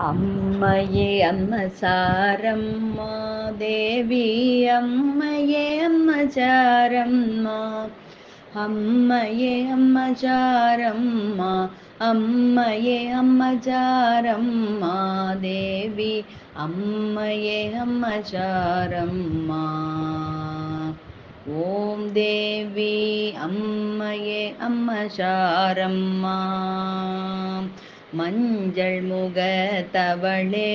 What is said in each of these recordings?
അമ്മയെ അമ്മ സാരമ്മ ദേവി അമ്മയെ അമ്മ ചാരമ്മ അമ്മയെ അമ്മ ചാരമ്മ അമ്മയെ അമ്മ ചാരമ്മ ദേവി അമ്മയെ അമ്മ ചാരമ്മ ഓം ദേവി അമ്മയെ അമ്മ ചാരമ്മ மஞ்சள் முகத்தவளே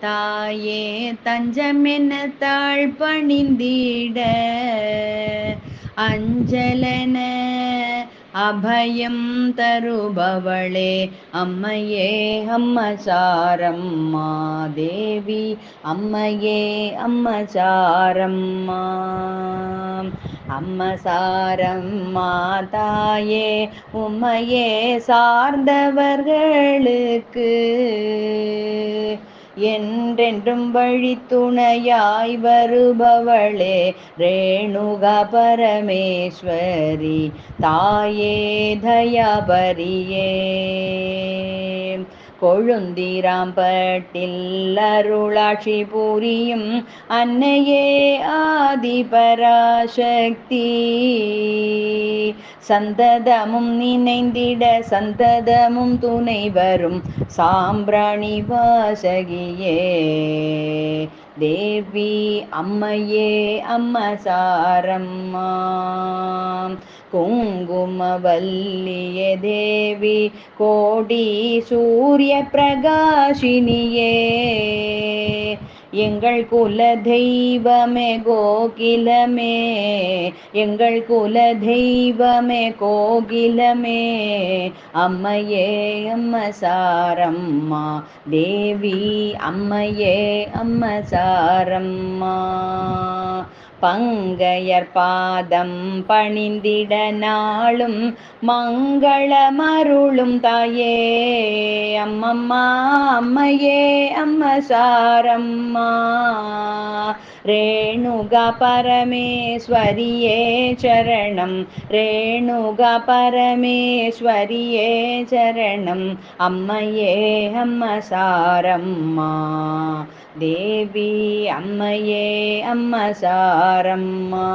தாயே தஞ்சமென தாழ் பணிந்திட அஞ்சலன அபயம் தருபவளே அம்மையே அம்ம சாரம்மா தேவி அம்மையே அம்ம சாரம்மா. அம்ம சாரம்மா தாயே உம்மையே சார்ந்தவர்களுக்கு என்றென்றும் வழி துணையாய் வருபவளே ரேணுகா பரமேஸ்வரி தாயே தயாபரியே. கொழுந்திராம்பட்டில் அருளாட்சி புரியும் அன்னையே ஆதிபராசக்தி. சந்ததமும் நினைந்திட சந்ததமும் துணை வரும் சாம்பிராணி வாசகியே. தேவி அம்மையே அம்ம சாரம்மா. குங்குமவல்லிய தேவி கோடி சூரிய பிரகாஷினியே. எங்கள் குல தெய்வமே கோகிலமே எங்கள் குல தெய்வமே கோகிலமே. அம்மையே அம்ம சாரம்மா தேவி அம்மையே அம்ம சாரம்மா. பங்கையர் பாதம் பணிந்திட நாளும் மங்களமருளும் தாயே. அம்மம்மா அம்மையே அம்ம சாரம்மா. ரேணுகா பரமேஸ்வரியே சரணம். ரேணுகா பரமேஸ்வரியே சரணம். அம்மையே அம்ம சாரம்மா. தேவி அம்மையே அம்ம சாரம்மா